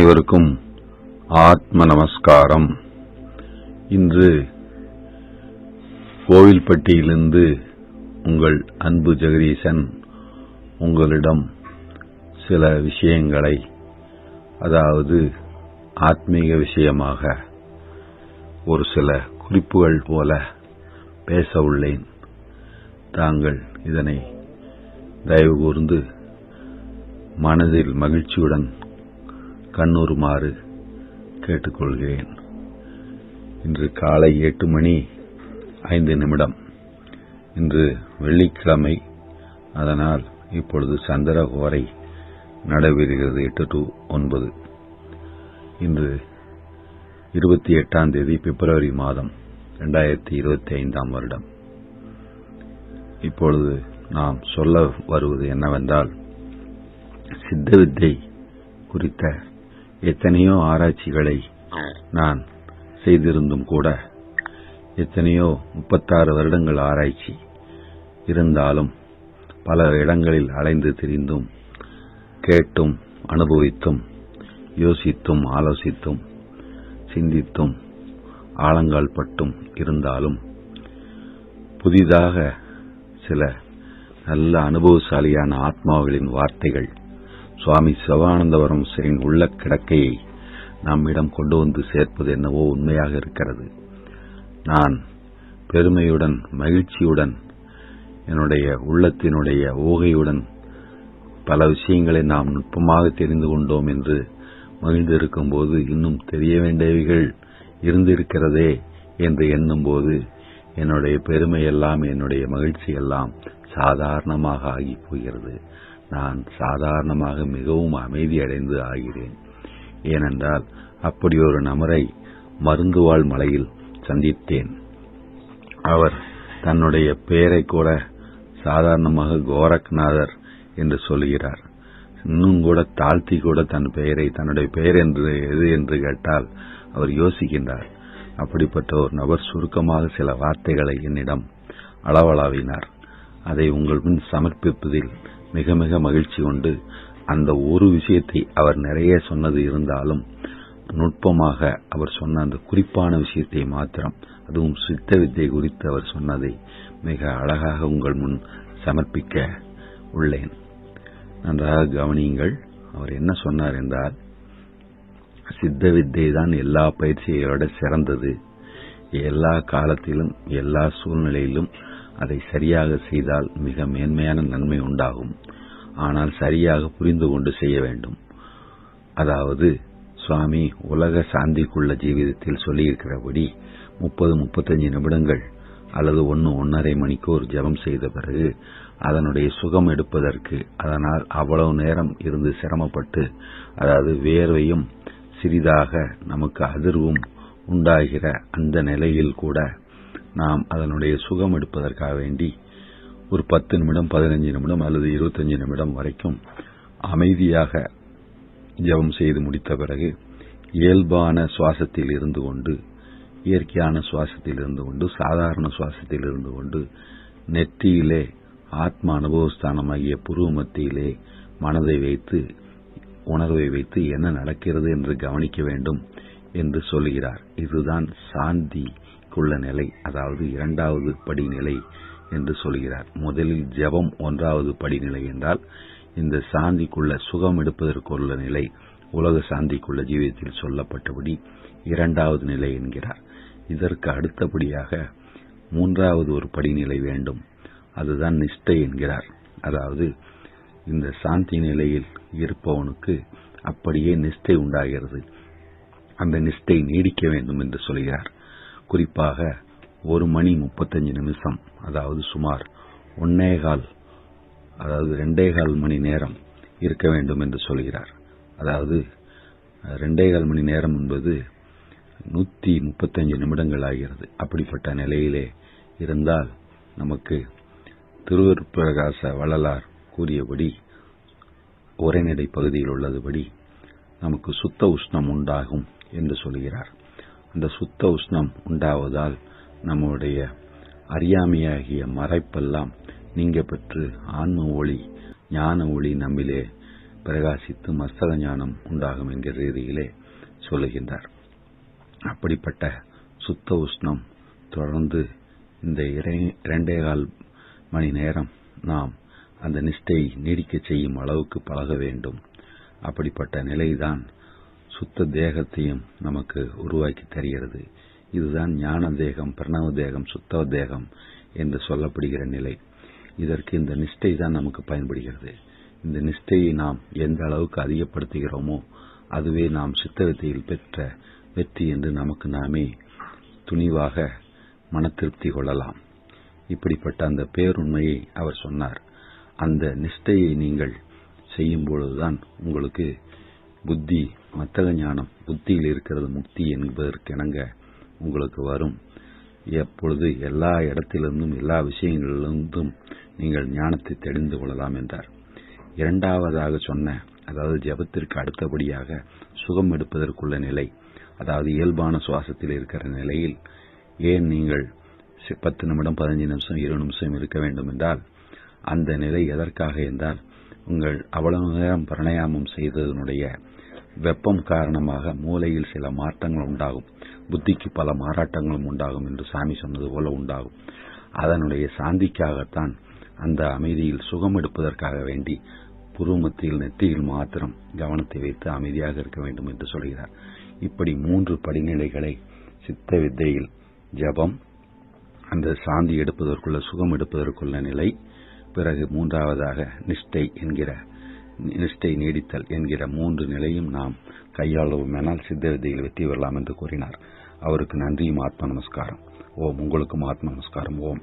அனைவருக்கும் ஆத்ம நமஸ்காரம். இன்று கோவில்பட்டியிலிருந்து உங்கள் அன்பு ஜெகதீசன் உங்களிடம் சில விஷயங்களை அதாவது ஆத்மீக விஷயமாக ஒரு சில குறிப்புகள் போல பேச உள்ளேன். தாங்கள் இதனை தயவு கூர்ந்து மனதில் மகிழ்ச்சியுடன் கண்ணுறுமாறு கேட்டுக்கொள்கிறேன். இன்று காலை எட்டு மணி ஐந்து நிமிடம். இன்று வெள்ளிக்கிழமை. அதனால் இப்பொழுது சந்திரகோரை நடைபெறுகிறது எட்டு டு ஒன்பது. இன்று இருபத்தி எட்டாம் தேதி பிப்ரவரி மாதம் இரண்டாயிரத்தி இருபத்தி ஐந்தாம் வருடம். இப்பொழுது நாம் சொல்ல வருவது என்னவென்றால் சித்த வித்தை குறித்த எத்தனையோ ஆராய்ச்சிகளை நான் செய்திருந்தும் கூட எத்தனையோ முப்பத்தாறு வருடங்கள் ஆராய்ச்சி இருந்தாலும் பல இடங்களில் அலைந்து திரிந்தும் கேட்டும் அனுபவித்தும் யோசித்தும் ஆலோசித்தும் சிந்தித்தும் ஆழங்கால் பட்டும் இருந்தாலும் புதிதாக சில நல்ல அனுபவசாலியான ஆத்மாவுகளின் வார்த்தைகள் சுவாமி சிவானந்தவரம் சிறின் உள்ள கிடக்கையை நம்மிடம் கொண்டு வந்து சேர்ப்பது என்னவோ உண்மையாக இருக்கிறது. நான் பெருமையுடன் மகிழ்ச்சியுடன் என்னுடைய உள்ளத்தினுடைய ஊகையுடன் பல விஷயங்களை நாம் நுட்பமாக தெரிந்து கொண்டோம் என்று மகிழ்ந்திருக்கும் போது இன்னும் தெரிய வேண்டியவைகள் இருந்திருக்கிறதே என்று எண்ணும்போது என்னுடைய பெருமை எல்லாம் என்னுடைய மகிழ்ச்சி எல்லாம் சாதாரணமாக ஆகி போகிறது. நான் சாதாரணமாக மிகவும் அமைதியடைந்து ஆகிறேன். ஏனென்றால் அப்படி ஒரு நபரை மருந்துவாழ் மலையில் சந்தித்தேன். அவர் தன்னுடைய பெயரை கூட சாதாரணமாக கோரக்நாதர் என்று சொல்கிறார். இன்னும் கூட தாழ்த்தி கூட தன் பெயரை தன்னுடைய பெயர் என்று எது என்று கேட்டால் அவர் யோசிக்கின்றார். அப்படிப்பட்ட ஒரு நபர் சுருக்கமாக சில வார்த்தைகளை என்னிடம் அளவளாவினார் அதை உங்கள் முன் சமர்ப்பிப்பதில் மிக மிக மகிழ்ச்சி கொண்டு அந்த ஒரு விஷயத்தை அவர் நிறைய சொன்னது இருந்தாலும் நுட்பமாக அவர் சொன்ன அந்த குறிப்பான விஷயத்தை மாத்திரம் அதுவும் சித்த வித்தை குறித்து அவர் சொன்னதை மிக அழகாக உங்கள் முன் சமர்ப்பிக்க உள்ளேன். நன்றாக கவனியுங்கள் அவர் என்ன சொன்னார் என்றால் சித்த வித்தை தான் எல்லா விட சிறந்தது. எல்லா காலத்திலும் எல்லா சூழ்நிலையிலும் அதை சரியாக செய்தால் மிக மேன்மையான நன்மை உண்டாகும். ஆனால் சரியாக புரிந்து கொண்டு செய்ய வேண்டும். அதாவது சுவாமி உலக சாந்திக்குள்ள ஜீவிதத்தில் சொல்லியிருக்கிறபடி முப்பது முப்பத்தஞ்சு நிமிடங்கள் அல்லது ஒன்று ஒன்றரை மணிக்கூர் ஜபம் செய்த பிறகு அதனுடைய சுகம் எடுப்பதற்கு அதனால் அவ்வளவு நேரம் இருந்து சிரமப்பட்டு அதாவது வேர்வையும் சிறிதாக நமக்கு அதிர்வும் உண்டாகிற அந்த நிலையில் கூட நாம் அதனுடைய சுகம் எடுப்பதற்காக வேண்டி ஒரு பத்து நிமிடம் பதினஞ்சு நிமிடம் அல்லது இருபத்தஞ்சு நிமிடம் வரைக்கும் அமைதியாக ஜபம் செய்து முடித்த பிறகு இயல்பான சுவாசத்தில் இருந்து கொண்டு இயற்கையான சுவாசத்தில் இருந்து கொண்டு சாதாரண சுவாசத்தில் இருந்து கொண்டு நெற்றியிலே ஆத்ம அனுபவஸ்தானமாகிய புருவ மத்தியிலே மனதை வைத்து உணர்வை வைத்து என்ன நடக்கிறது என்று கவனிக்க வேண்டும் என்று சொல்கிறார். இதுதான் சாந்தி. சாந்திக்குள்ள நிலை அதாவது இரண்டாவது படிநிலை என்று சொல்கிறார். முதலில் ஜபம் ஒன்றாவது படிநிலை என்றால் இந்த சாந்திக்குள்ள சுகம் எடுப்பதற்குள்ள நிலை உலக சாந்திக்குள்ள ஜீவியத்தில் சொல்லப்பட்டபடி இரண்டாவது நிலை என்கிறார். இதற்கு அடுத்தபடியாக மூன்றாவது ஒரு படிநிலை வேண்டும். அதுதான் நிஷ்டை என்கிறார். அதாவது இந்த சாந்தி நிலையில் இருப்பவனுக்கு அப்படியே நிஷ்டை உண்டாகிறது. அந்த நிஷ்டை நீடிக்க வேண்டும் என்று சொல்கிறார். குறிப்பாக ஒரு மணி முப்பத்தஞ்சு நிமிஷம் அதாவது சுமார் ஒன்னேகால் அதாவது ரெண்டேகால் மணி நேரம் இருக்க வேண்டும் என்று சொல்கிறார். அதாவது ரெண்டேகால் மணி நேரம் என்பது நூத்தி முப்பத்தஞ்சு நிமிடங்கள் ஆகிறது. அப்படிப்பட்ட நிலையிலே இருந்தால் நமக்கு திருவருப்பிரகாச வள்ளலார் கூறியபடி உரைநடை பகுதியில் உள்ளதுபடி நமக்கு சுத்த உஷ்ணம் உண்டாகும் என்று சொல்கிறார். அந்த சுத்த உஷ்ணம் உண்டாவதால் நம்முடைய அறியாமையாகிய மறைப்பெல்லாம் நீங்க பெற்று ஆன்ம ஒளி ஞான ஒளி நம்மிலே பிரகாசித்து மஸ்தக ஞானம் உண்டாகும் என்கிற ரீதியிலே சொல்லுகின்றார். அப்படிப்பட்ட சுத்த உஷ்ணம் தொடர்ந்து இந்த இரண்டே கால் மணி நேரம் நாம் அந்த நிஷ்டை நீடிக்க செய்யும் அளவுக்கு பழக வேண்டும். அப்படிப்பட்ட நிலைதான் சுத்த தேகத்தையும் நமக்கு உருவாக்கி தருகிறது. இதுதான் ஞான தேகம் பிரணவ தேகம் சுத்த தேகம் என்று சொல்லப்படுகிற நிலை. இதற்கு இந்த நிஷ்டை தான் நமக்கு பயன்படுகிறது. இந்த நிஷ்டையை நாம் எந்த அளவுக்கு அதிகப்படுத்துகிறோமோ அதுவே நாம் சித்தவித்தையில் பெற்ற வெற்றி என்று நமக்கு நாமே துணிவாக மன திருப்தி கொள்ளலாம். இப்படிப்பட்ட அந்த பேருண்மையை அவர் சொன்னார். அந்த நிஷ்டையை நீங்கள் செய்யும்பொழுதுதான் உங்களுக்கு புத்தி மத்தக ஞானம் புத்தியில் இருக்கிறது முக்தி என்பதற்கிணங்க உங்களுக்கு வரும். எப்பொழுது எல்லா இடத்திலிருந்தும் எல்லா விஷயங்களிலிருந்தும் நீங்கள் ஞானத்தை தெரிந்து கொள்ளலாம் என்றார். இரண்டாவதாக சொன்ன அதாவது ஜபத்திற்கு அடுத்தபடியாக சுகம் எடுப்பதற்குள்ள நிலை அதாவது இயல்பான சுவாசத்தில் இருக்கிற நிலையில் ஏன் நீங்கள் பத்து நிமிடம் பதினஞ்சு நிமிஷம் இரு நிமிஷம் இருக்க வேண்டும் என்றால் அந்த நிலை எதற்காக என்றால் உங்கள் அவ்வளவு நேரம் பிரணயாமம் செய்ததனுடைய வெப்பம் காரணமாக மூளையில் சில மாற்றங்கள் உண்டாகும். புத்திக்கு பல மாறாட்டங்களும் உண்டாகும் என்று சாமி சொன்னது போல உண்டாகும். அதனுடைய சாந்திக்காகத்தான் அந்த அமைதியில் சுகம் எடுப்பதற்காக வேண்டி புருமத்தில் நெற்றியில் மாத்திரம் கவனத்தை வைத்து அமைதியாக இருக்க வேண்டும் என்று சொல்கிறார். இப்படி மூன்று படிநிலைகளை சித்த வித்தையில் ஜபம் அந்த சாந்தி எடுப்பதற்குள்ள சுகம் எடுப்பதற்குள்ள நிலை பிறகு மூன்றாவதாக நிஷ்டை என்கிற நிஷ்டை நீடித்தல் என்கிற மூன்று நிலையும் நாம் கையாளுவோமெனால் சித்த வித்தையில் வெற்றி பெறலாம் என்று கூறினார். அவருக்கு நன்றியும் ஆத்ம நமஸ்காரம். ஓம். உங்களுக்கும் ஆத்ம நமஸ்காரம். ஓம்.